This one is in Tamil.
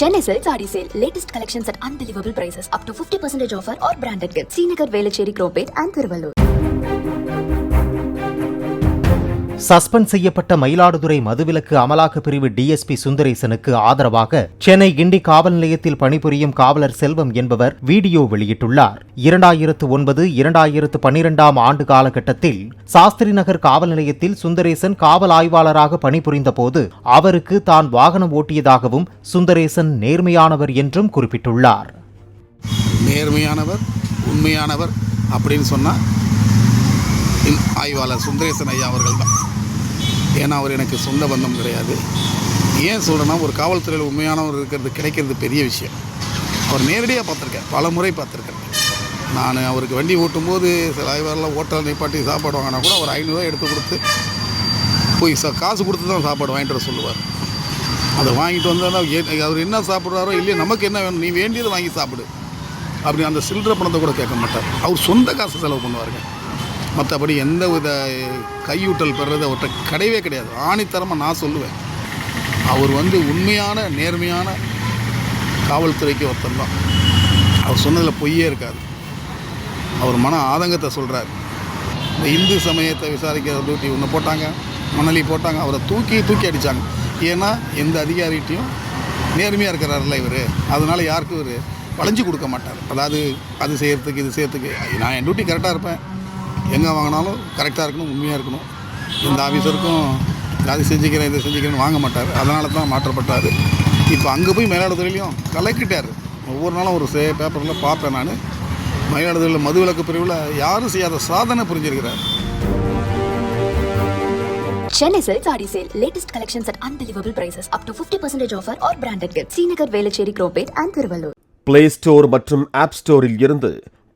Chennai Silk Saree Sale. Latest collections at unbelievable prices. Up to 50% offer or branded gifts. Srinagar, Velachery, Cropate and Thiruvallur. Suspend செய்யப்பட்ட மயிலாடுதுறை மதுவிலக்கு அமலாக்க பிரிவு டிஎஸ்பி சுந்தரேசனுக்கு ஆதரவாக சென்னை கிண்டி காவல் நிலையத்தில் பணிபுரியும் காவலர் செல்வம் என்பவர் வீடியோ வெளியிட்டுள்ளார். இரண்டாயிரத்து ஒன்பது இரண்டாயிரத்து பன்னிரெண்டாம் ஆண்டு காலகட்டத்தில் சாஸ்திரி நகர் காவல் நிலையத்தில் சுந்தரேசன் காவல் ஆய்வாளராக பணிபுரிந்த போது அவருக்கு தான் வாகனம் ஓட்டியதாகவும் சுந்தரேசன் நேர்மையானவர் என்றும் குறிப்பிட்டுள்ளார். நேர்மையானவர் உண்மையானவர் அப்படின்னு சொன்னால் ஆய்வாளர் சுந்தரேசன் ஐயா அவர்கள் தான். ஏன்னா அவர் எனக்கு சொந்த பந்தம் கிடையாது. ஏன் சொல்கிறேன்னா ஒரு காவல்துறையில் உண்மையானவர் இருக்கிறது கிடைக்கிறது பெரிய விஷயம். அவர் நேரடியாக பார்த்துருக்கேன் பல முறை பார்த்துருக்கேன் நான் அவருக்கு வண்டி ஓட்டும்போது சில ஆய்வாளர்லாம் ஓட்டல் நிப்பாட்டி சாப்பாடு வாங்கினா கூட ஒரு ஐநூறுரூவா எடுத்து கொடுத்து போய் ச காசு கொடுத்து தான் சாப்பாடு வாங்கிட்டு வர சொல்லுவார். அதை வாங்கிட்டு வந்தால் அவர் என்ன சாப்பிட்றாரோ இல்லையோ நமக்கு என்ன வேணும்? நீ வேண்டியதை வாங்கி சாப்பிடு. அப்படி அந்த சில்லற பணத்தை கூட கேட்க மாட்டார். அவர் சொந்த காசு செலவு பண்ணுவாருங்க. மற்றபடி எந்த வித கையூட்டல் பெறுறது அவர்கிட்ட கிடையவே கிடையாது. ஆணித்தரமாக நான் சொல்லுவேன். அவர் வந்து உண்மையான நேர்மையான காவல்துறைக்கு ஒருத்தன் தான். அவர் சொன்னதில் பொய்யே இருக்காது. அவர் மன ஆதங்கத்தை சொல்கிறார் இந்த இந்து சமயத்தை விசாரிக்கிற டியூட்டி ஒன்று போட்டாங்க மணலி போட்டாங்க அவரை தூக்கி தூக்கி அடித்தாங்க ஏன்னா எந்த அதிகாரிகிட்டையும் நேர்மையாக இருக்கிறாரில்ல இவர். அதனால் யாருக்கும் இவர் வளைஞ்சு கொடுக்க மாட்டார். அதாவது அது செய்கிறதுக்கு இது செய்கிறதுக்கு நான் என் டியூட்டி கரெக்டாக இருப்பேன். எங்கே வாங்கினாலும் கரெக்டாக இருக்கணும் உண்மையாக இருக்கணும் எந்த ஆஃபீஸருக்கும் அது செஞ்சுக்கிறேன் இதை செஞ்சுக்கிறேன்னு வாங்க மாட்டார் அதனால தான் மாற்றப்பட்டார் இப்போ அங்கே போய் மயிலாடுதுறையிலையும் கலக்கிட்டார் ஒவ்வொரு நாளும் ஒரு சே பேப்பரில் பார்ப்பேன் நான் மயிலாடுதுறையில் மதுவிலக்கு பிரிவில் யாரும் செய்யாத சாதனை புரிஞ்சிருக்கிறார் Chennai Silk Saree Sale. Latest collections at unbelievable prices. Up to 50% offer or branded gifts. Srinagar, Velachery, Cropate and Thiruvallur. Play store மற்றும் ஆப் ஸ்டோரில் இருந்து